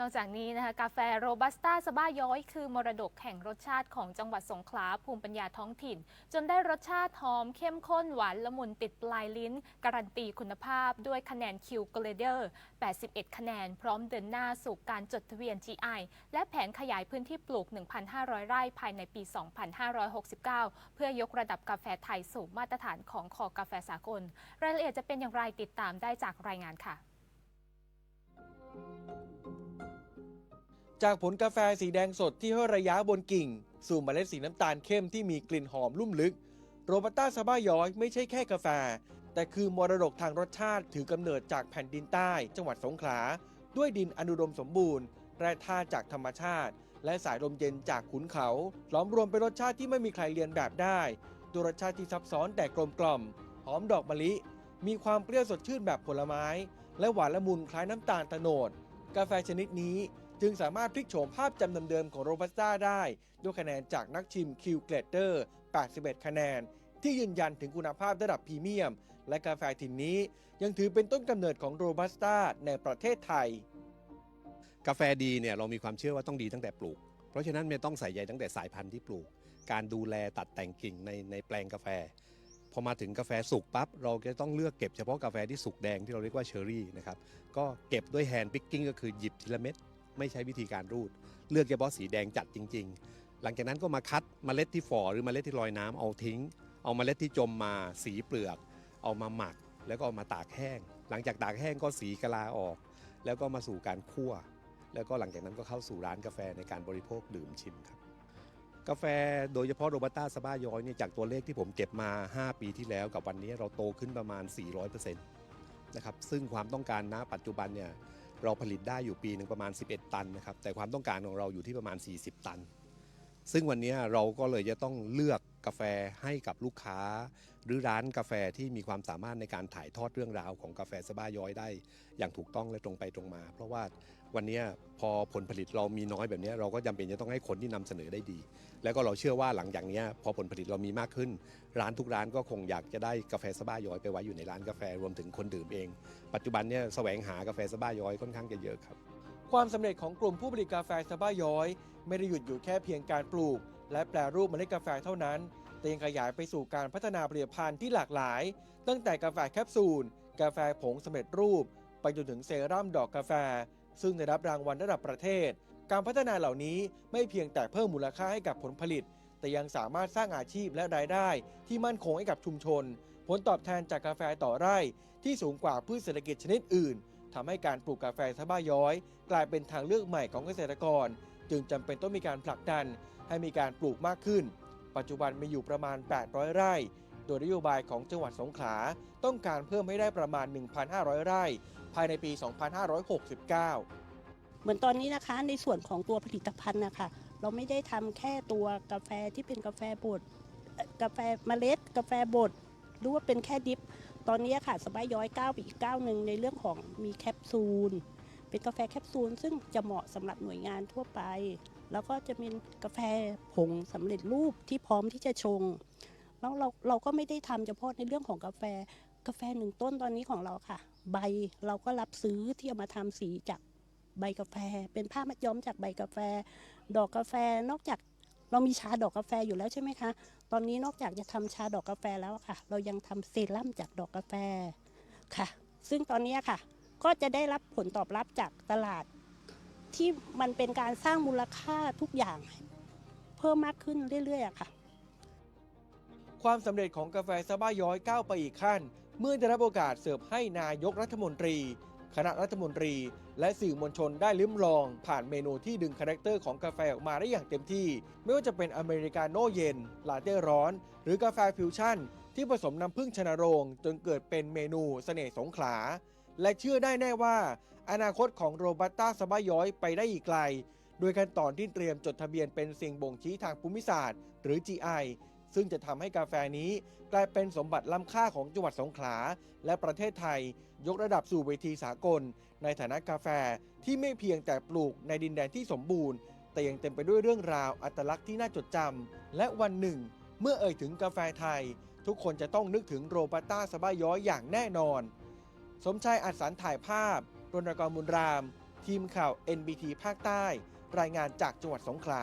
นอกจากนี้นะคะกาแฟโรบัสต้าสบ้าย้อย คือมรดกแห่งรสชาติของจังหวัดสงขลาภูมิปัญญาท้องถิ่น จนได้รสชาติหอมเข้มข้นหวานละมุนติดปลายลิ้น การันตีคุณภาพด้วยคะแนนคิวเกรเดอร์ 81 คะแนน พร้อมเดินหน้าสู่การจดทะเบียน GI และแผนขยายพื้นที่ปลูก 1,500 ไร่ภายในปี 2569 เพื่อยกระดับกาแฟไทยสู่มาตรฐานของคอกาแฟสากล รายละเอียดจะเป็นอย่างไรติดตามได้จากรายงานค่ะ จากผลกาแฟสีแดงสดที่ห้อยระยะบนกิ่ง สู่เมล็ดสีน้ำตาลเข้มที่มีกลิ่นหอมลุ่มลึก โรบัต้าซาบ้าย้อยไม่ใช่แค่กาแฟ แต่คือมรดกทางรสชาติถือกำเนิดจากแผ่นดินใต้ จังหวัดสงขลา ด้วยดินอนุดมสมบูรณ์ แร่ธาตุจากธรรมชาติ และสายลมเย็นจากขุนเขาล้อมรวมเป็นรสชาติที่ไม่มีใครเรียนแบบได้ด้วยรสชาติที่ซับซ้อนแต่กลมกล่อมหอมดอกมะลิ มีความเปรี้ยวสดชื่นแบบผลไม้ และหวานละมุนคล้ายน้ำตาลโตโนด กาแฟชนิดนี้ จึงสามารถพลิกโฉมภาพจำเดิมๆของโรบัสต้าได้ ด้วยคะแนนจากนักชิมคิวเกรเตอร์ 81 คะแนน ที่ยืนยันถึงคุณภาพระดับพรีเมียม และกาแฟถิ่นนี้ยังถือเป็นต้นกำเนิดของโรบัสต้าในประเทศไทย กาแฟดีเนี่ยเรามีความเชื่อว่าต้องดีตั้งแต่ปลูก เพราะฉะนั้นไม่ต้องใส่ใจตั้งแต่สายพันธุ์ที่ปลูก การดูแลตัดแต่งกิ่งในในแปลงกาแฟ พอมาถึงกาแฟสุกปั๊บเราก็ต้องเลือกเก็บเฉพาะกาแฟที่สุกแดงที่เราเรียกว่าเชอร์รี่นะครับก็เก็บด้วยแฮนด์พิกกิ้งก็คือหยิบทีละเม็ด ไม่ใช้วิธีการรูด เลือกเฉพาะสีแดงจัดจริง ๆ หลังจากนั้นก็มาคัดเมล็ดที่ฝ่อหรือเมล็ดที่ลอยน้ำเอาทิ้ง เอามเมล็ดที่จมมาสีเปลือก เอามาหมัก แล้วก็เอามาตากแห้ง หลังจากตากแห้งก็สีกะลาออก แล้วก็มาสู่การคั่ว แล้วก็หลังจากนั้นก็เข้าสู่ร้านกาแฟในการบริโภคดื่มชิมครับกาแฟโดยเฉพาะโรบัสต้าสบ้าย้อยเนี่ยจากตัวเลขที่ผมเก็บมา 5 ปีที่แล้วกับวันนี้เราโตขึ้นประมาณ 400%นะครับซึ่งความต้องการณปัจจุบันเนี่ย เราผลิตได้อยู่ปีหนึ่งประมาณ 11 ตันนะครับแต่ความต้องการของเราอยู่ที่ประมาณ 40 ตัน ซึ่งวันนี้เราก็เลยจะต้องเลือกกาแฟให้กับลูกค้า หรือร้านกาแฟที่มีความสามารถในการถ่ายทอดเรื่องราวของกาแฟสบ้าย้อยได้ อย่างถูกต้องและตรงไปตรงมา เพราะว่าวันนี้พอผลผลิตเรามีน้อยแบบนี้เราก็จำเป็นจะต้องให้คนที่นำเสนอได้ดี แล้วก็เราเชื่อว่าหลังจากนี้พอผลผลิตเรามีมากขึ้น ร้านทุกร้านก็คงอยากจะได้กาแฟสบ้าย้อยไปไว้อยู่ในร้านกาแฟรวมถึงคนดื่มเอง ปัจจุบันเนี่ยแสวงหากาแฟสบ้าย้อยค่อนข้างจะเยอะครับความสำเร็จของกลุ่มผู้ผลิตกาแฟซาบ้าย้อย ไม่ได้หยุดอยู่แค่เพียงการปลูก และแปรรูปเมล็ดกาแฟเท่านั้น แต่ยังขยายไปสู่การพัฒนาผลิตภัณฑ์ที่หลากหลาย ตั้งแต่กาแฟแคปซูล กาแฟผงสำเร็จรูป ไปจนถึงเซรั่มดอกกาแฟ ซึ่งได้รับรางวัลระดับประเทศ การพัฒนาเหล่านี้ไม่เพียงแต่เพิ่มมูลค่าให้กับผลผลิต แต่ยังสามารถสร้างอาชีพและรายได้ ที่มั่นคงให้กับชุมชน ผลตอบแทนจากกาแฟต่อไร่ ที่สูงกว่าพืชเศรษฐกิจชนิดอื่นทำให้การปลูกกาแฟซาบ้าย้อย กลายเป็นทางเลือกใหม่ของเกษตรกร จึงจำเป็นต้องมีการผลักดันให้มีการปลูกมากขึ้น ปัจจุบันมีอยู่ประมาณ 800 ไร่ โดยนโยบายของจังหวัดสงขลาต้องการเพิ่มให้ได้ประมาณ 1,500 ไร่ ภายในปี 2569 เหมือนตอนนี้นะคะในส่วนของตัวผลิตภัณฑ์นะคะเราไม่ได้ทำแค่ตัวกาแฟที่เป็นกาแฟบดกาแฟเมล็ด กาแฟบดหรือว่าเป็นแค่ดิฟ ตอนนี้ค่ะสบายย้อยก้าวไปอีกก้าวหนึ่งในเรื่องของมีแคปซูล เป็นกาแฟแคปซูลซึ่งจะเหมาะสำหรับหน่วยงานทั่วไป แล้วก็จะเป็นกาแฟผงสำเร็จรูปที่พร้อมที่จะชง แล้วเราเราก็ไม่ได้ทำเฉพาะในเรื่องของกาแฟกาแฟหนึ่งต้นตอนนี้ของเราค่ะ ใบเราก็รับซื้อที่เอามาทำสีจากใบกาแฟ เป็นผ้ามัดย้อมจากใบกาแฟ ดอกกาแฟนอกจากเรามีชาดอกกาแฟอยู่แล้วใช่ไหมคะ ตอนนี้นอกจากจะทำชาดอกกาแฟแล้วค่ะ เรายังทำเซรั่มจากดอกกาแฟค่ะ ซึ่งตอนนี้ค่ะ ก็จะได้รับผลตอบรับจากตลาด ที่มันเป็นการสร้างมูลค่าทุกอย่าง เพิ่มมากขึ้นเรื่อยๆค่ะ ความสำเร็จของกาแฟซาบ้าย้อยก้าวไปอีกขั้น เมื่อได้รับโอกาสเสิร์ฟให้นายกรัฐมนตรี คณะรัฐมนตรี และสื่อมวลชนได้ลิ้มลอง ผ่านเมนูที่ดึงคาแรคเตอร์ของกาแฟออกมาได้อย่างเต็มที่ ไม่ว่าจะเป็นอเมริกาโน่เย็นลาเต้ร้อน หรือกาแฟฟิวชั่นที่ผสมน้ำผึ้งชนโรง จนเกิดเป็นเมนูเสน่ห์สงขลา และเชื่อได้แน่ว่า อนาคตของโรบัสต้าซาบ้าย้อยไปได้อีกไกล โดยขั้นตอนที่เตรียมจดทะเบียนเป็นสิ่งบ่งชี้ทางภูมิศาสตร์ หรือ GI ซึ่งจะทำให้กาแฟนี้กลายเป็นสมบัติล้ำค่าของจังหวัดสงขลา และประเทศไทย ยกระดับสู่เวทีสากล ในฐานะกาแฟที่ไม่เพียงแต่ปลูกในดินแดนที่สมบูรณ์ แต่ยังเต็มไปด้วยเรื่องราวอัตลักษณ์ที่น่าจดจำและวันหนึ่ง เมื่อเอ่ยถึงกาแฟไทย ทุกคนจะต้องนึกถึงโรบัสต้าสบาย้อยอย่างแน่นอน สมชายอัดสารถ่ายภาพ รณกรบุญราม ทีมข่าว NBT ภาคใต้ รายงานจากจังหวัดสงขลา